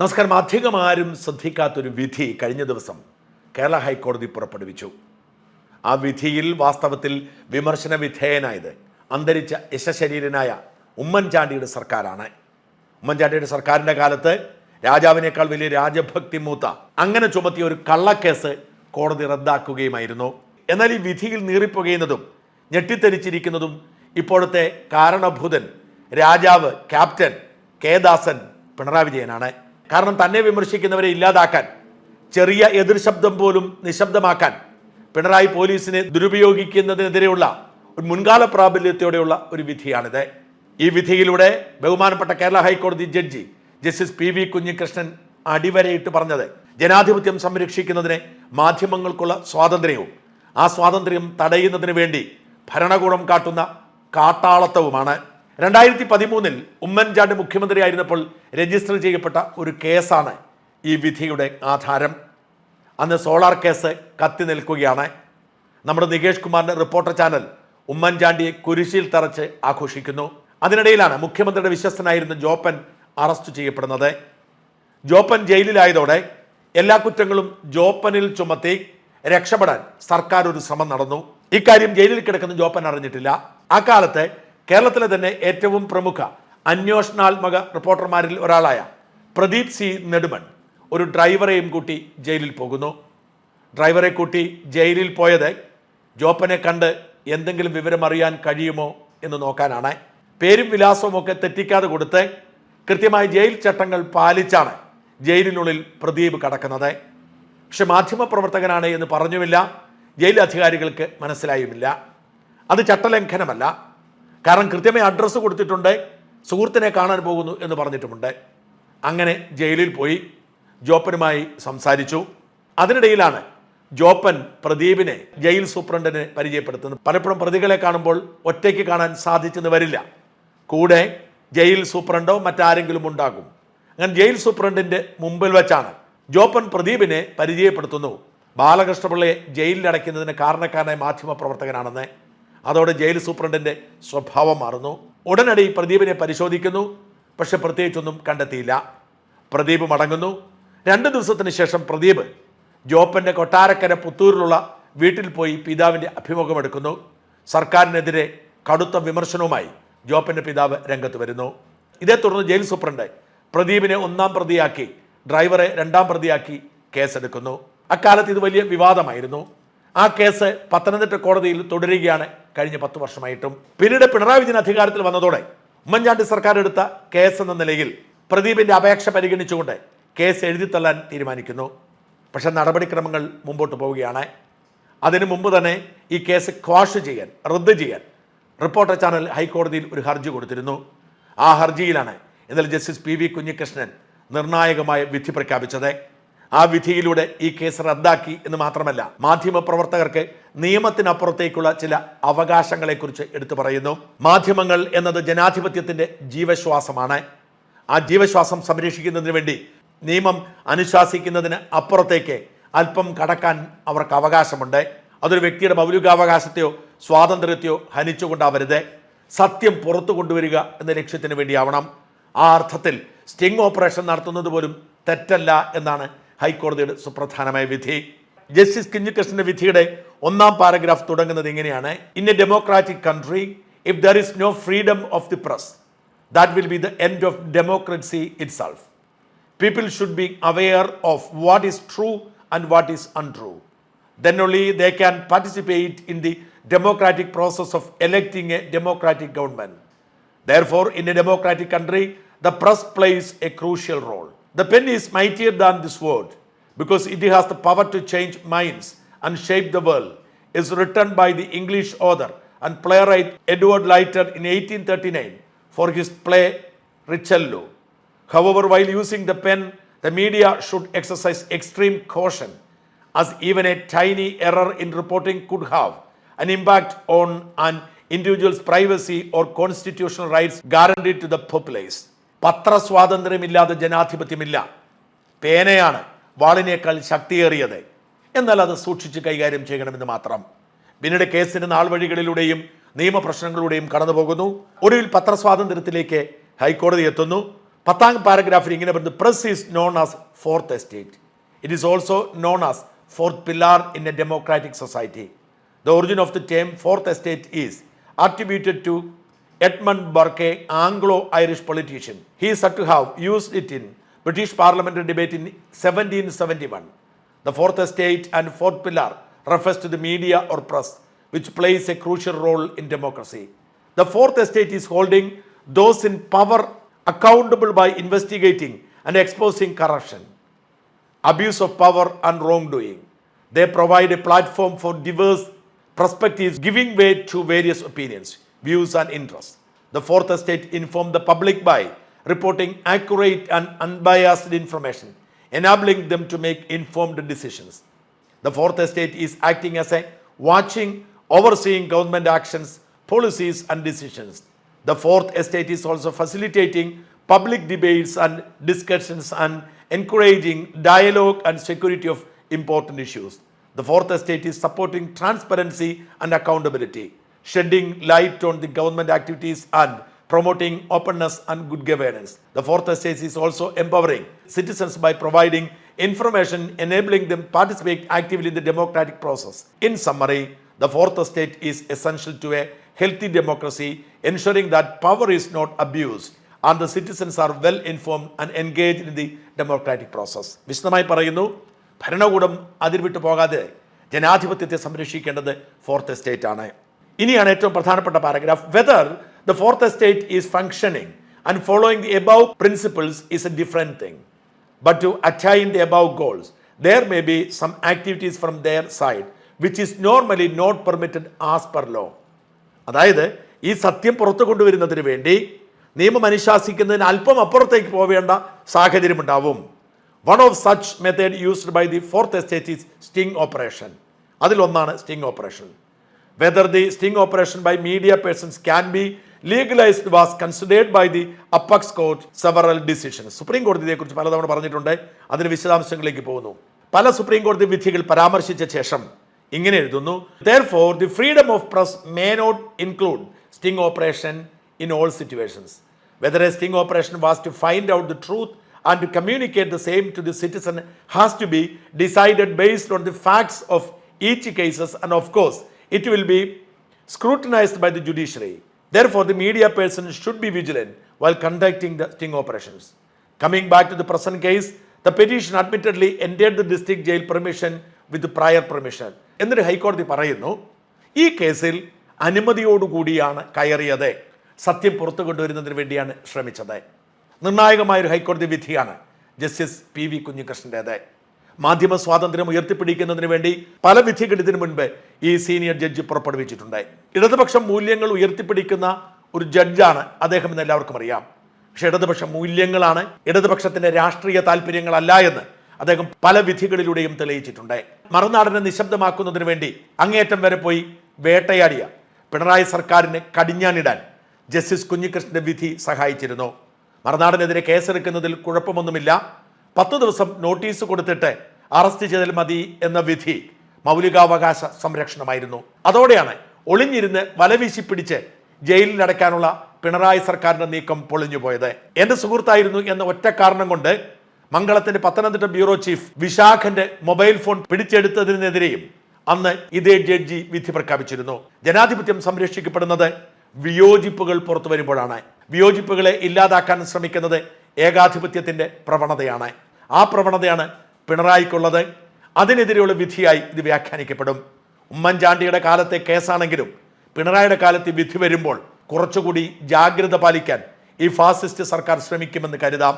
നമസ്കാരം. അധികം ആരും ശ്രദ്ധിക്കാത്തൊരു വിധി കഴിഞ്ഞ ദിവസം കേരള ഹൈക്കോടതി പുറപ്പെടുവിച്ചു. ആ വിധിയിൽ വാസ്തവത്തിൽ വിമർശന വിധേയനായത് അന്തരിച്ച യശശരീരനായ ഉമ്മൻചാണ്ടിയുടെ സർക്കാരാണ്. ഉമ്മൻചാണ്ടിയുടെ സർക്കാരിന്റെ കാലത്ത് രാജാവിനേക്കാൾ വലിയ രാജഭക്തി മൂത്ത അങ്ങനെ ചുമത്തിയ ഒരു കള്ളക്കേസ് കോടതി റദ്ദാക്കുകയുമായിരുന്നു. എന്നാൽ ഈ വിധിയിൽ നീറിപ്പുകയുന്നതും ഞെട്ടിത്തെരിച്ചിരിക്കുന്നതും ഇപ്പോഴത്തെ കാരണഭൂതൻ രാജാവ് ക്യാപ്റ്റൻ കെ ദാസൻ പിണറായി വിജയനാണ്. കാരണം തന്നെ വിമർശിക്കുന്നവരെ ഇല്ലാതാക്കാൻ ചെറിയ എതിർ ശബ്ദം പോലും നിശബ്ദമാക്കാൻ പിണറായി പോലീസിനെ ദുരുപയോഗിക്കുന്നതിനെതിരെയുള്ള ഒരു മുൻകാല പ്രാബല്യത്തോടെയുള്ള ഒരു വിധിയാണിത്. ഈ വിധിയിലൂടെ ബഹുമാനപ്പെട്ട കേരള ഹൈക്കോടതി judge justice P V Kunhikrishnan അടിവരയിട്ട് പറഞ്ഞത് ജനാധിപത്യം സംരക്ഷിക്കുന്നതിന് മാധ്യമങ്ങൾക്കുള്ള സ്വാതന്ത്ര്യവും ആ സ്വാതന്ത്ര്യം തടയുന്നതിന് വേണ്ടി ഭരണകൂടം കാട്ടുന്ന കാട്ടാളത്തവുമാണ് രണ്ടായിരത്തി പതിമൂന്നിൽ ഉമ്മൻചാണ്ടി മുഖ്യമന്ത്രിയായിരുന്നപ്പോൾ രജിസ്റ്റർ ചെയ്യപ്പെട്ട ഒരു കേസാണ് ഈ വിധിയുടെ ആധാരം. അന്ന് സോളാർ കേസ് കത്തി നിൽക്കുകയാണ്. നമ്മുടെ നികേഷ് കുമാറിന്റെ റിപ്പോർട്ടർ ചാനൽ ഉമ്മൻചാണ്ടിയെ കുരിശിൽ തറച്ച് ആഘോഷിക്കുന്നു. അതിനിടയിലാണ് മുഖ്യമന്ത്രിയുടെ വിശ്വസ്തനായിരുന്ന ജോപ്പൻ അറസ്റ്റ് ചെയ്യപ്പെടുന്നത്. ജോപ്പൻ ജയിലിലായതോടെ എല്ലാ കുറ്റങ്ങളും ജോപ്പനിൽ ചുമത്തി രക്ഷപ്പെടാൻ സർക്കാർ ഒരു ശ്രമം നടന്നു. ഇക്കാര്യം ജയിലിൽ കിടക്കുന്ന ജോപ്പൻ അറിഞ്ഞിട്ടില്ല. അക്കാലത്ത് കേരളത്തിലെ തന്നെ ഏറ്റവും പ്രമുഖ അന്വേഷണാത്മക റിപ്പോർട്ടർമാരിൽ ഒരാളായ പ്രദീപ് സി നെടുമൺ ഒരു ഡ്രൈവറെയും കൂട്ടി ജയിലിൽ പോകുന്നു. ഡ്രൈവറെ കൂട്ടി ജയിലിൽ പോയത് ജോപ്പനെ കണ്ട് എന്തെങ്കിലും വിവരം അറിയാൻ കഴിയുമോ എന്ന് നോക്കാനാണ്. പേരും വിലാസവും ഒക്കെ തെറ്റിക്കാതെ കൊടുത്ത് കൃത്യമായി ജയിൽ ചട്ടങ്ങൾ പാലിച്ചാണ് ജയിലിനുള്ളിൽ പ്രദീപ് കടക്കുന്നത്. പക്ഷെ മാധ്യമപ്രവർത്തകനാണ് എന്ന് പറഞ്ഞുമില്ല. ജയിൽ അധികാരികൾക്ക് മനസ്സിലായുമില്ല. അത് ചട്ടലംഘനമല്ല. കാരണം കൃത്യമായി അഡ്രസ്സ് കൊടുത്തിട്ടുണ്ട്. സുഹൃത്തിനെ കാണാൻ പോകുന്നു എന്ന് പറഞ്ഞിട്ടുമുണ്ട്. അങ്ങനെ ജയിലിൽ പോയി ജോപ്പനുമായി സംസാരിച്ചു. അതിനിടയിലാണ് ജോപ്പൻ പ്രദീപിനെ ജയിൽ സൂപ്രണ്ടിനെ പരിചയപ്പെടുത്തുന്നത്. പലപ്പോഴും പ്രതികളെ കാണുമ്പോൾ ഒറ്റയ്ക്ക് കാണാൻ സാധിച്ചെന്ന് വരില്ല. കൂടെ ജയിൽ സൂപ്രണ്ടോ മറ്റാരെങ്കിലും ഉണ്ടാകും. അങ്ങനെ ജയിൽ സൂപ്രണ്ടിന്റെ മുമ്പിൽ വെച്ചാണ് ജോപ്പൻ പ്രദീപിനെ പരിചയപ്പെടുത്തുന്നു. ബാലകൃഷ്ണപിള്ളയെ ജയിലിൽ അടയ്ക്കുന്നതിന് കാരണക്കാരനായ മാധ്യമ പ്രവർത്തകനാണെന്ന് അതോടെ ജയിൽ സൂപ്രണ്ടിന്റെ സ്വഭാവം മാറുന്നു. ഉടനടി പ്രദീപിനെ പരിശോധിക്കുന്നു. പക്ഷെ പ്രത്യേകിച്ചൊന്നും കണ്ടെത്തിയില്ല. പ്രദീപ് മടങ്ങുന്നു. രണ്ട് ദിവസത്തിന് ശേഷം പ്രദീപ് ജോപ്പന്റെ കൊട്ടാരക്കര പുത്തൂരിലുള്ള വീട്ടിൽ പോയി പിതാവിന്റെ അഭിമുഖമെടുക്കുന്നു സർക്കാരിനെതിരെ കടുത്ത വിമർശനവുമായി ജോപ്പന്റെ പിതാവ് രംഗത്ത് വരുന്നു. ഇതേ തുടർന്ന് ജയിൽ സൂപ്രണ്ട് പ്രദീപിനെ ഒന്നാം പ്രതിയാക്കി ഡ്രൈവറെ രണ്ടാം പ്രതിയാക്കി കേസെടുക്കുന്നു. അക്കാലത്ത് ഇത് വലിയ വിവാദമായിരുന്നു. ആ കേസ് പത്തനംതിട്ട കോടതിയിൽ തുടരുകയാണ് കഴിഞ്ഞ പത്ത് വർഷമായിട്ടും പിന്നീട് പിണറായി വിജയൻ അധികാരത്തിൽ വന്നതോടെ ഉമ്മൻചാണ്ടി സർക്കാർ എടുത്ത കേസ് എന്ന നിലയിൽ പ്രദീപിന്റെ അപേക്ഷ പരിഗണിച്ചുകൊണ്ട് കേസ് എഴുതിത്തള്ളാൻ തീരുമാനിക്കുന്നു. പക്ഷെ നടപടിക്രമങ്ങൾ മുമ്പോട്ട് പോവുകയാണ്. അതിനു മുമ്പ് തന്നെ ഈ കേസ് ക്വാഷ് ചെയ്യാൻ റദ്ദ് ചെയ്യാൻ റിപ്പോർട്ടർ ചാനൽ ഹൈക്കോടതിയിൽ ഒരു ഹർജി കൊടുത്തിരുന്നു. ആ ഹർജിയിലാണ് ഇന്നലെ ജസ്റ്റിസ് പി വി കുഞ്ഞികൃഷ്ണൻ നിർണായകമായ വിധി പ്രഖ്യാപിച്ചത്. ആ വിധിയിലൂടെ ഈ കേസ് റദ്ദാക്കി എന്ന് മാത്രമല്ല മാധ്യമ പ്രവർത്തകർക്ക് നിയമത്തിനപ്പുറത്തേക്കുള്ള ചില അവകാശങ്ങളെക്കുറിച്ച് എടുത്തു പറയുന്നു. മാധ്യമങ്ങൾ എന്നത് ജനാധിപത്യത്തിന്റെ ജീവശ്വാസമാണ്. ആ ജീവശ്വാസം സംരക്ഷിക്കുന്നതിന് വേണ്ടി നിയമം അനുശാസിക്കുന്നതിന് അപ്പുറത്തേക്ക് അല്പം കടക്കാൻ അവർക്ക് അവകാശമുണ്ട്. അതൊരു വ്യക്തിയുടെ മൗലികാവകാശത്തെയോ സ്വാതന്ത്ര്യത്തെയോ ഹനിച്ചുകൊണ്ടാവരുത്. സത്യം പുറത്തു കൊണ്ടുവരിക എന്ന ലക്ഷ്യത്തിന് വേണ്ടിയാവണം. ആ അർത്ഥത്തിൽ സ്റ്റിംഗ് ഓപ്പറേഷൻ നടത്തുന്നത് പോലും തെറ്റല്ല എന്നാണ് ഹൈക്കോടതിയുടെ സുപ്രധാനമായ വിധി. ജസ്റ്റിസ് കിഞ്ഞിക്കൃഷ്ണന്റെ വിധിയുടെ ഒന്നാം പാരഗ്രാഫ് തുടങ്ങുന്നത് ഇങ്ങനെയാണ്. In a democratic country if there is no freedom of the press that will be the end of democracy itself people should be aware of what is true and what is untrue then only they can participate in the democratic process of electing a democratic government therefore in a democratic country the press plays a crucial role The pen is mightier than this sword because it has the power to change minds and shape the world. Is written by the English author and playwright Edward Leiter in 1839 for his play Richello. However, while using the pen, the media should exercise extreme caution, as even a tiny error in reporting could have an impact on an individual's privacy or constitutional rights guaranteed to the populace. പത്രസ്വാതന്ത്ര്യമില്ലാതെ ജനാധിപത്യമില്ല. പേനയാണ് വാളിനേക്കാൾ ശക്തിയേറിയത്. എന്നാൽ അത് സൂക്ഷിച്ച് കൈകാര്യം ചെയ്യണമെന്ന് മാത്രം. പിന്നീട് കേസിന് നാൾവഴികളിലൂടെയും നിയമപ്രശ്നങ്ങളിലൂടെയും കടന്നു പോകുന്നു ഒടുവിൽ പത്രസ്വാതന്ത്ര്യത്തിലേക്ക് ഹൈക്കോടതി എത്തുന്നു. പത്താം പാരഗ്രാഫിൽ ഇങ്ങനെ പറയുന്നത് press is known as fourth estate it is also known as fourth pillar in a democratic society the origin of the term fourth estate is attributed to Edmund Burke, Anglo-Irish politician. He is said to have used it in British parliamentary debate in 1771. The fourth estate and fourth pillar refers to the media or press, which plays a crucial role in democracy. The fourth estate is holding those in power accountable by investigating and exposing corruption abuse of power and wrongdoing. They provide a platform for diverse perspectives, giving way to various opinions, views, and interests. The fourth estate informed the public by reporting accurate and unbiased information, enabling them to make informed decisions. The fourth estate is acting as a watching, overseeing government actions, policies, and decisions. The fourth estate is also facilitating public debates and discussions and encouraging dialogue and security of important issues. The fourth estate is supporting transparency and accountability, shedding light on the government activities and promoting openness and good governance. The fourth estate is also empowering citizens by providing information enabling them participate actively in the democratic process. In summary, the fourth estate is essential to a healthy democracy, ensuring that power is not abused and the citizens are well informed and engaged in the democratic process. വിശദമായി പറയുന്നു ഭരണകൂടം അതിർവിട്ടു പോകാതെ ജനാധിപത്യത്തെ സംരക്ഷിക്കേണ്ടത് fourth estate ആണ് ഇനിയാണ് ഏറ്റവും പ്രധാനപ്പെട്ട paragraph whether the fourth estate is functioning and following the above principles is a different thing but to attain the above goals there may be some activities from their side which is normally not permitted as per law അതായത് ഈ സത്യം പുറത്തു കൊണ്ടുവരുന്നതിന് വേണ്ടി നിയമം അനുശാസിക്കുന്നതിന് അല്പം അപ്പുറത്തേക്ക് പോവേണ്ട സാഹചര്യമുണ്ടാവും. One of such method used by the fourth estate is sting operation അതിലൊന്നാണ് sting operation whether the sting operation by media persons can be legalised was considered by the apex court several decisions supreme കോടതി ഇതേക്കുറിച്ച് പലതവണ പറഞ്ഞിട്ടുണ്ട്. അതിന് വിശദാംശങ്ങളിലേക്ക് പോകുന്നു. പല supreme കോടതി വിധികൾ പരാമർശിച്ച ശേഷം ഇങ്ങനെ എഴുതുന്നു. Therefore the freedom of press may not include sting operation in all situations whether a sting operation was to find out the truth and to communicate the same to the citizen has to be decided based on the facts of each cases and of course it will be scrutinized by the judiciary. Therefore, the media person should be vigilant while conducting the sting operations. Coming back to the present case, the petition admittedly entered the district jail permission with the prior permission. എന്നിട്ട് ഹൈക്കോടതി പറയുന്നു ഈ കേസിൽ അനുമതിയോടുകൂടിയാണ് കയറിയത് സത്യം പുറത്തു കൊണ്ടുവരുന്നതിന് വേണ്ടിയാണ് ശ്രമിച്ചത് നിർണായകമായ ഒരു ഹൈക്കോടതി വിധിയാണ് ജസ്റ്റിസ് പി വി കുഞ്ഞികൃഷ്ണന്റേത് മാധ്യമ സ്വാതന്ത്ര്യം ഉയർത്തിപ്പിടിക്കുന്നതിന് വേണ്ടി പല വിധികൾ ഇതിനു മുൻപ് ഈ സീനിയർ ജഡ്ജ് പുറപ്പെടുവിച്ചിട്ടുണ്ട്. ഇടതുപക്ഷം മൂല്യങ്ങൾ ഉയർത്തിപ്പിടിക്കുന്ന ഒരു ജഡ്ജാണ് അദ്ദേഹം എന്ന് എല്ലാവർക്കും അറിയാം. പക്ഷെ ഇടതുപക്ഷ മൂല്യങ്ങളാണ് ഇടതുപക്ഷത്തിന്റെ രാഷ്ട്രീയ താല്പര്യങ്ങളല്ല എന്ന് അദ്ദേഹം പല വിധികളിലൂടെയും തെളിയിച്ചിട്ടുണ്ട്. മറുനാടിനെ നിശബ്ദമാക്കുന്നതിന് വേണ്ടി അങ്ങേയറ്റം വരെ പോയി വേട്ടയാടിയ പിണറായി സർക്കാരിനെ കടിഞ്ഞാണിടാൻ ജസ്റ്റിസ് കുഞ്ഞികൃഷ്ണന്റെ വിധി സഹായിച്ചിരുന്നു. മറുനാടിനെതിരെ കേസെടുക്കുന്നതിൽ കുഴപ്പമൊന്നുമില്ല. പത്ത് ദിവസം നോട്ടീസ് കൊടുത്തിട്ട് അറസ്റ്റ് ചെയ്താൽ മതി എന്ന വിധി മൗലികാവകാശ സംരക്ഷണമായിരുന്നു. അതോടെയാണ് ഒളിഞ്ഞിരുന്ന് വലവീശി പിടിച്ച് ജയിലിൽ അടയ്ക്കാനുള്ള പിണറായി സർക്കാരിന്റെ നീക്കം പൊളിഞ്ഞുപോയത്. എന്റെ സുഹൃത്തായിരുന്നു എന്ന ഒറ്റ കാരണം കൊണ്ട് മംഗളത്തിന്റെ പത്തനംതിട്ട ബ്യൂറോ ചീഫ് വിശാഖന്റെ മൊബൈൽ ഫോൺ പിടിച്ചെടുത്തതിനെതിരെയും അന്ന് ഇതേ ജഡ്ജി വിധി പ്രഖ്യാപിച്ചിരുന്നു. ജനാധിപത്യം സംരക്ഷിക്കപ്പെടുന്നത് വിയോജിപ്പുകൾ പുറത്തു വരുമ്പോഴാണ്. വിയോജിപ്പുകളെ ഇല്ലാതാക്കാൻ ശ്രമിക്കുന്നത് ഏകാധിപത്യത്തിന്റെ പ്രവണതയാണ്. ആ പ്രവണതയാണ് പിണറായിക്കുള്ളത്. അതിനെതിരെയുള്ള വിധിയായി ഇത് വ്യാഖ്യാനിക്കപ്പെടും. ഉമ്മൻചാണ്ടിയുടെ കാലത്തെ കേസാണെങ്കിലും പിണറായിയുടെ കാലത്ത് വിധി വരുമ്പോൾ കുറച്ചുകൂടി ജാഗ്രത പാലിക്കാൻ ഈ ഫാസിസ്റ്റ് സർക്കാർ ശ്രമിക്കുമെന്ന് കരുതാം.